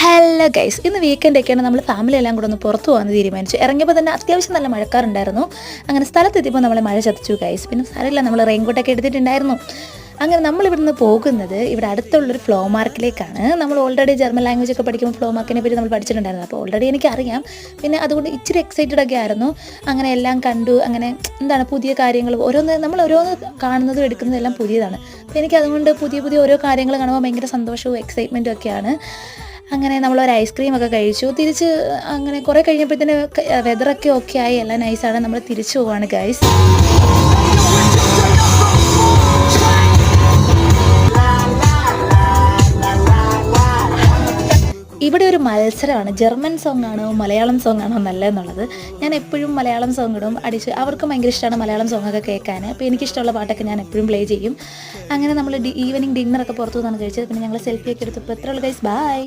Hello guys ഇന്ന് weekend ഒക്കെയാണ് നമ്മൾ ഫാമിലി എല്ലാം കൂടെ ഒന്ന് പുറത്തു പോകാൻ തീരുമാനിച്ചു. ഇറങ്ങിയപ്പോൾ തന്നെ അത്യാവശ്യം നല്ല മഴക്കാറുണ്ടായിരുന്നു. അങ്ങനെ സ്ഥലത്തെത്തിയപ്പോൾ നമ്മളെ മഴ ചതിച്ചു ഗൈസ് പിന്നെ സാരമില്ല നമ്മൾ റെയിൻകോട്ടൊക്കെ എടുത്തിട്ടുണ്ടായിരുന്നു. അങ്ങനെ നമ്മൾ ഇവിടുന്ന് പോകുന്നത് ഇവിടെ അടുത്തുള്ളൊരു ഫ്ലോ മാർക്കിലേക്കാണ് നമ്മൾ ഓൾറെഡി ജർമ്മൻ ലാംഗ്വേജ് ഒക്കെ പഠിക്കുമ്പോൾ ഫ്ലോ മാർക്കിനെ പറ്റി നമ്മൾ പഠിച്ചിട്ടുണ്ടായിരുന്നു. അപ്പോൾ ഓൾറെഡി എനിക്ക് അറിയാം പിന്നെ അതുകൊണ്ട് ഇച്ചിരി എക്സൈറ്റഡ് ഒക്കെ ആയിരുന്നു. അങ്ങനെ എല്ലാം കണ്ടു. അങ്ങനെ എന്താണ് പുതിയ കാര്യങ്ങൾ? ഓരോന്ന് നമ്മൾ ഓരോന്ന് കാണുന്നതും എടുക്കുന്നതും എല്ലാം പുതിയതാണ്. അപ്പോൾ എനിക്ക് അതുകൊണ്ട് പുതിയ പുതിയ ഓരോ കാര്യങ്ങൾ കാണുമ്പോൾ ഭയങ്കര സന്തോഷവും എക്സൈറ്റ്മെന്റും ഒക്കെയാണ്. അങ്ങനെ നമ്മൾ ഒരു ഐസ്ക്രീം ഒക്കെ കഴിച്ചു. തിരിച്ച് അങ്ങനെ കുറേ കഴിഞ്ഞപ്പോഴത്തേന് വെതറൊക്കെ ഓക്കെ ആയി. എല്ലാം നൈസാണ് നമ്മൾ തിരിച്ചു പോവാണ് ഗൈസ് ഇവിടെ ഒരു മത്സരമാണ്. ജർമ്മൻ സോങ് ആണോ മലയാളം സോങ് ആണോ നല്ല എന്നുള്ളത് ഞാൻ എപ്പോഴും മലയാളം സോങ് ഇടും. അടിച്ച് അവർക്കും ഭയങ്കര ഇഷ്ടമാണ് മലയാളം സോങ് ഒക്കെ കേൾക്കാൻ അപ്പോൾ എനിക്കിഷ്ടമുള്ള പാട്ടൊക്കെ ഞാൻ എപ്പോഴും പ്ലേ ചെയ്യും. അങ്ങനെ നമ്മൾ ഈവനിങ് ഡിന്നറൊക്കെ പുറത്തു നിന്നാണ് കഴിച്ചത്. പിന്നെ ഞങ്ങൾ സെൽഫിയൊക്കെ എടുത്തപ്പോൾ എത്ര ഉള്ള ഗൈസ് ബൈ